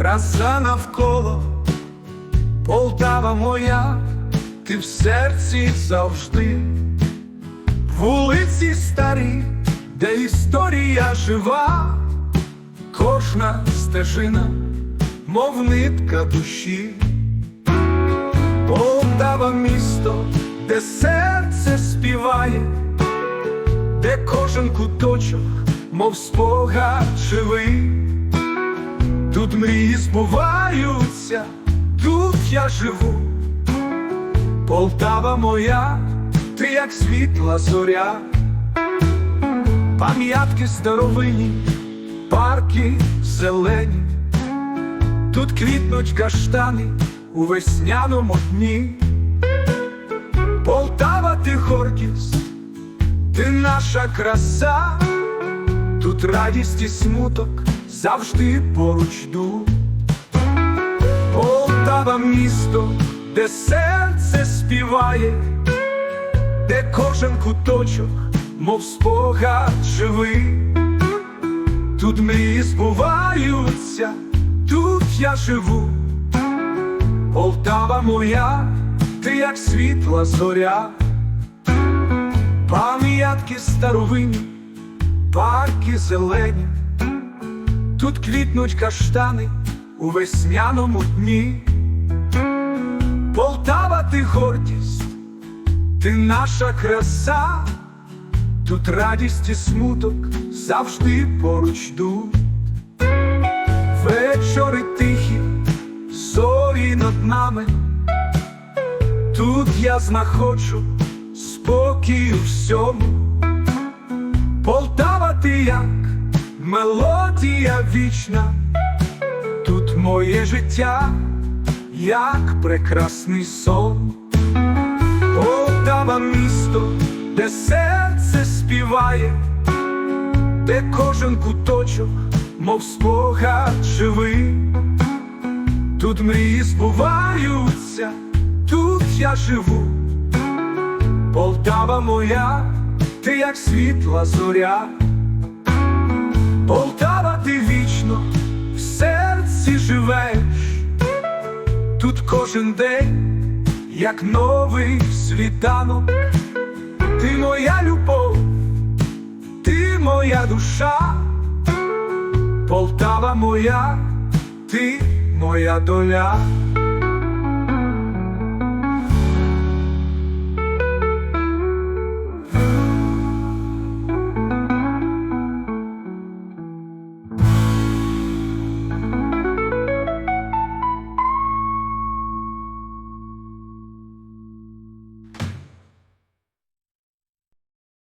краса навколо, Полтава моя, ти в серці завжди, вулиці старі, де історія жива, кожна стежина, мов нитка душі. Полтава місто, де серце співає, де кожен куточок, мов спогад живий. Тут мрії збуваються, тут я живу. Полтава моя, ти як світла зоря, пам'ятки старовинні, парки зелені, тут квітнуть каштани у весняному дні. Полтава, ти гордість, ти наша краса, тут радість і смуток завжди поруч йду. Полтава місто, де серце співає, де кожен куточок, мов спогад живий. Тут мрії збуваються, тут я живу. Полтава моя, ти як світла зоря, пам'ятки старовинні, парки зелені, тут квітнуть каштани у весняному дні. Полтава, ти гордість, ти наша краса, тут радість і смуток завжди поруч йдуть. Вечори тихі, зорі над нами, тут я знаходжу спокій у всьому. Полтава, ти як мелодія вічна, тут моє життя, як прекрасний сон. Полтава місто, де серце співає, де кожен куточок, мов спогад живий. Тут мрії збуваються, тут я живу. Полтава моя, ти як світла зоря. Полтава, живеш. Тут кожен день, як новий світанок. Ти моя любов, ти моя душа, Полтава моя, ти моя доля.